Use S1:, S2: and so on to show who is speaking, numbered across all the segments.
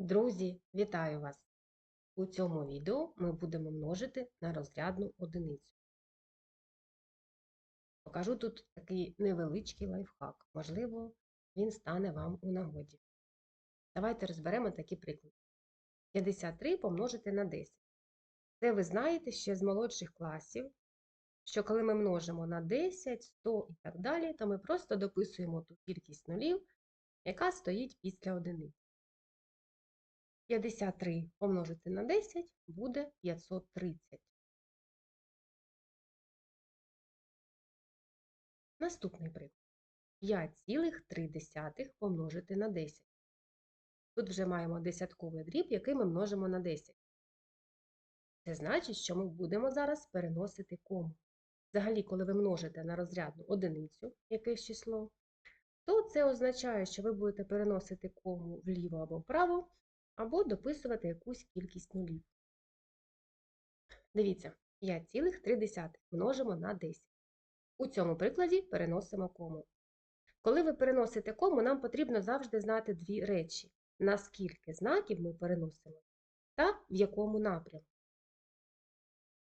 S1: Друзі, вітаю вас! У цьому відео ми будемо множити на розрядну одиницю. Покажу тут такий невеличкий лайфхак. Можливо, він стане вам у нагоді. Давайте розберемо такі приклади. 53 помножити на 10. Це ви знаєте ще з молодших класів, що коли ми множимо на 10, 100 і так далі, то ми просто дописуємо ту кількість нулів, яка стоїть після одиниці. 53 помножити на 10 буде 530. Наступний приклад. 5,3 помножити на 10. Тут вже маємо десятковий дріб, який ми множимо на 10. Це значить, що ми будемо зараз переносити кому. Взагалі, коли ви множите на розрядну одиницю якесь число, то це означає, що ви будете переносити кому вліво або вправо, або дописувати якусь кількість нулів. Дивіться, 5,3 множимо на 10. У цьому прикладі переносимо кому. Коли ви переносите кому, нам потрібно завжди знати дві речі: наскільки знаків ми переносимо та в якому напрямку.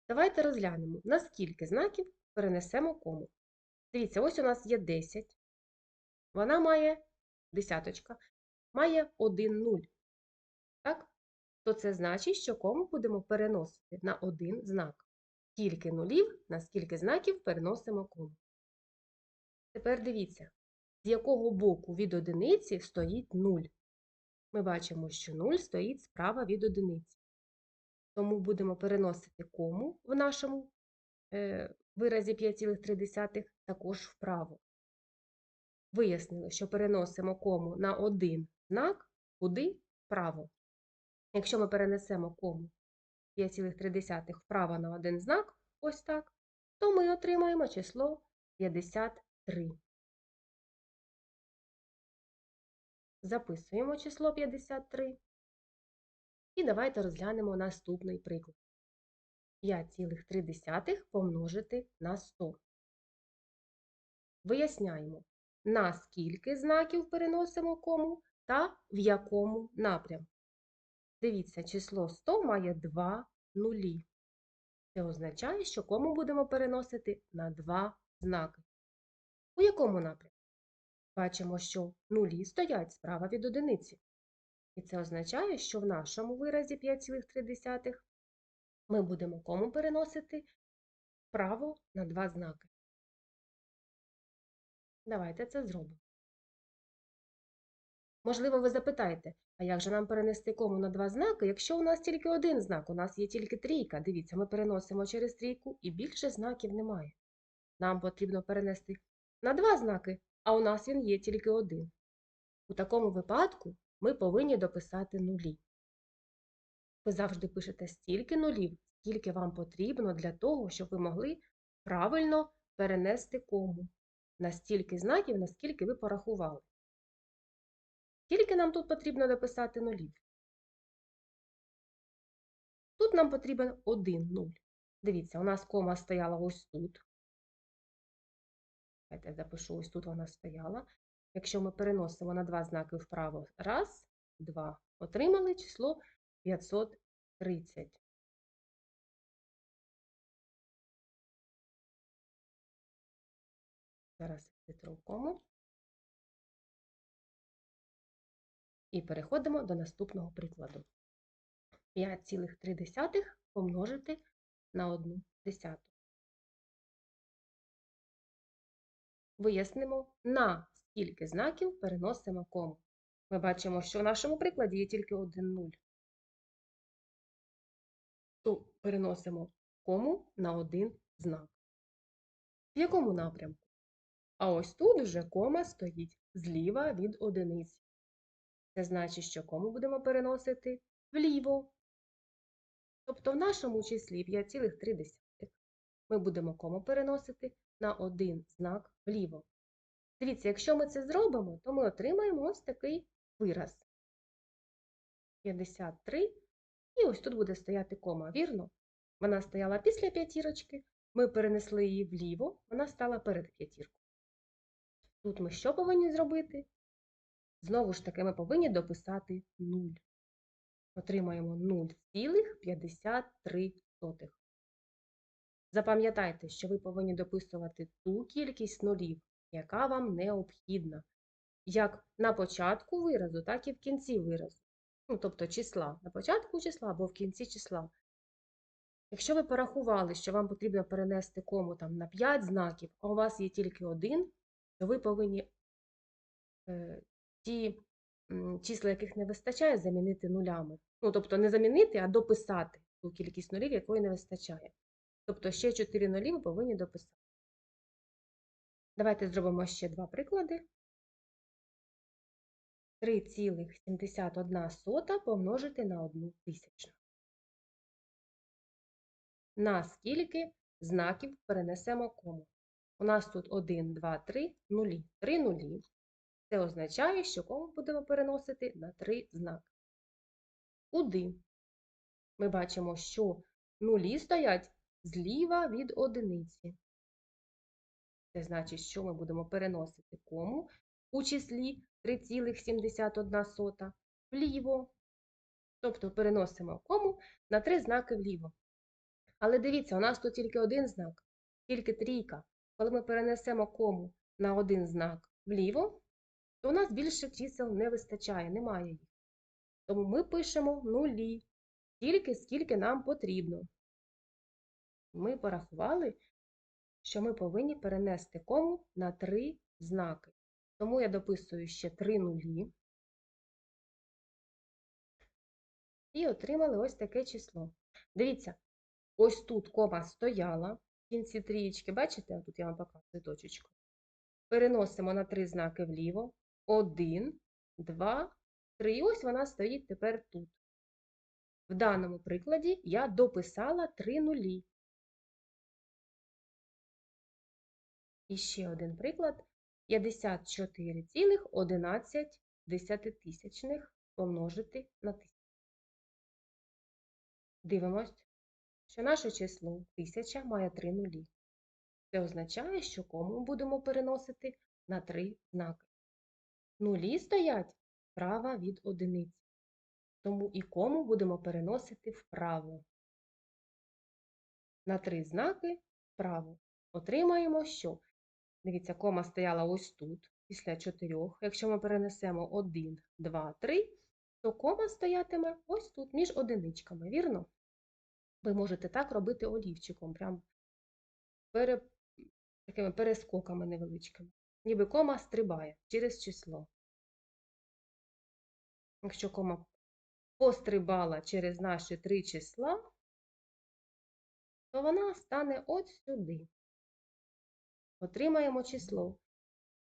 S1: Давайте розглянемо, наскільки знаків перенесемо кому. Дивіться, ось у нас є 10. Вона має десяточка, має 1 0 так? то це значить, що кому будемо переносити на один знак. Скільки нулів, на скільки знаків переносимо кому. Тепер дивіться, з якого боку від одиниці стоїть 0. Ми бачимо, що 0 стоїть справа від одиниці. Тому будемо переносити кому в нашому е, виразі 5,3 також вправо. Вияснили, що переносимо кому на один знак куди вправо. Якщо ми перенесемо кому 5,3 вправо на один знак, ось так, то ми отримаємо число 53. Записуємо число 53. І давайте розглянемо наступний приклад. 5,3 помножити на 100. Виясняємо, на скільки знаків переносимо кому та в якому напрямку. Дивіться, число 100 має 2 нулі. Це означає, що кому будемо переносити на 2 знаки. У якому напрямку? Бачимо, що нулі стоять справа від одиниці. І це означає, що в нашому виразі 5,3 ми будемо кому переносити вправо на 2 знаки. Давайте це зробимо. Можливо, ви запитаєте, а як же нам перенести кому на два знаки, якщо у нас тільки один знак, у нас є тільки трійка. Дивіться, ми переносимо через трійку і більше знаків немає. Нам потрібно перенести на два знаки, а у нас він є тільки один. У такому випадку ми повинні дописати нулі. Ви завжди пишете стільки нулів, скільки вам потрібно для того, щоб ви могли правильно перенести кому. На стільки знаків, наскільки ви порахували. Скільки нам тут потрібно дописати нулів? Тут нам потрібен один нуль. Дивіться, у нас кома стояла ось тут. Давайте я запишу, ось тут вона стояла. Якщо ми переносимо на два знаки вправо, раз, два, отримали число 530. Зараз я І переходимо до наступного прикладу. 5,3 помножити на 1 десяту. Вияснимо, на скільки знаків переносимо кому. Ми бачимо, що в нашому прикладі є тільки один 0. То переносимо кому на один знак. В якому напрямку? А ось тут вже кома стоїть зліва від одиниці. Це значить, що кому будемо переносити вліво. Тобто в нашому числі 5,3 ми будемо кому переносити на один знак вліво. Дивіться, якщо ми це зробимо, то ми отримаємо ось такий вираз. 53. І ось тут буде стояти кома, вірно? Вона стояла після п'ятірочки, ми перенесли її вліво, вона стала перед п'ятіркою. Тут ми що повинні зробити? Знову ж таки, ми повинні дописати 0. Отримаємо 0,53. Запам'ятайте, що ви повинні дописувати ту кількість нулів, яка вам необхідна, як на початку виразу, так і в кінці виразу. Ну, тобто числа на початку числа або в кінці числа. Якщо ви порахували, що вам потрібно перенести кому там на 5 знаків, а у вас є тільки один, то ви повинні е, ті числа, яких не вистачає, замінити нулями. Ну, тобто не замінити, а дописати ту кількість нулів, якої не вистачає. Тобто ще 4 нулі ви повинні дописати. Давайте зробимо ще два приклади. 3,71 помножити на 1 тисячну. На скільки знаків перенесемо кому? У нас тут 1, 2, 3, нулі. 3 нулі. Це означає, що кому будемо переносити на 3 знаки. Куди? Ми бачимо, що нулі стоять зліва від одиниці. Це значить, що ми будемо переносити кому у числі 3,71 вліво. Тобто переносимо кому на 3 знаки вліво. Але дивіться, у нас тут тільки один знак, тільки трійка. Коли ми перенесемо кому на один знак вліво, то у нас більше чисел не вистачає, немає їх. Тому ми пишемо нулі, тільки скільки нам потрібно. Ми порахували, що ми повинні перенести кому на три знаки. Тому я дописую ще три нулі. І отримали ось таке число. Дивіться, ось тут кома стояла в кінці трієчки, бачите, тут я вам показую точечку. Переносимо на три знаки вліво. Один, два, три. І ось вона стоїть тепер тут. В даному прикладі я дописала три нулі. І ще один приклад. 54,11 помножити на 1000. Дивимось, що наше число 1000 має 3 нулі. Це означає, що кому будемо переносити на 3 знаки. Нулі стоять справа від одиниці. Тому і кому будемо переносити вправо. На 3 знаки вправо. Отримаємо що? Дивіться, кома стояла ось тут, після 4. Якщо ми перенесемо 1, 2, 3, то кома стоятиме ось тут, між одиничками, вірно? Ви можете так робити олівчиком, прям пере, такими перескоками невеличкими. Ніби кома стрибає через число. Якщо кома пострибала через наші три числа, то вона стане от сюди отримаємо число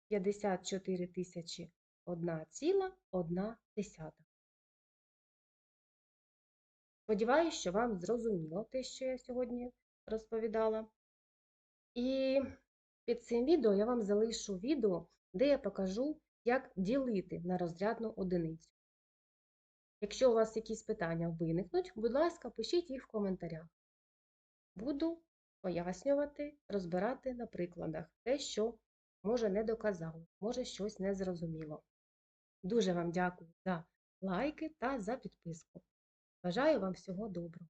S1: 54 тисячі 1,1 десята. Сподіваюсь, що вам зрозуміло те, що я сьогодні розповідала. І під цим відео я вам залишу відео, де я покажу, як ділити на розрядну одиницю. Якщо у вас якісь питання виникнуть, будь ласка, пишіть їх в коментарях. Буду пояснювати, розбирати на прикладах те, що, може, не доказало, може, щось не зрозуміло. Дуже вам дякую за лайки та за підписку. Бажаю вам всього доброго!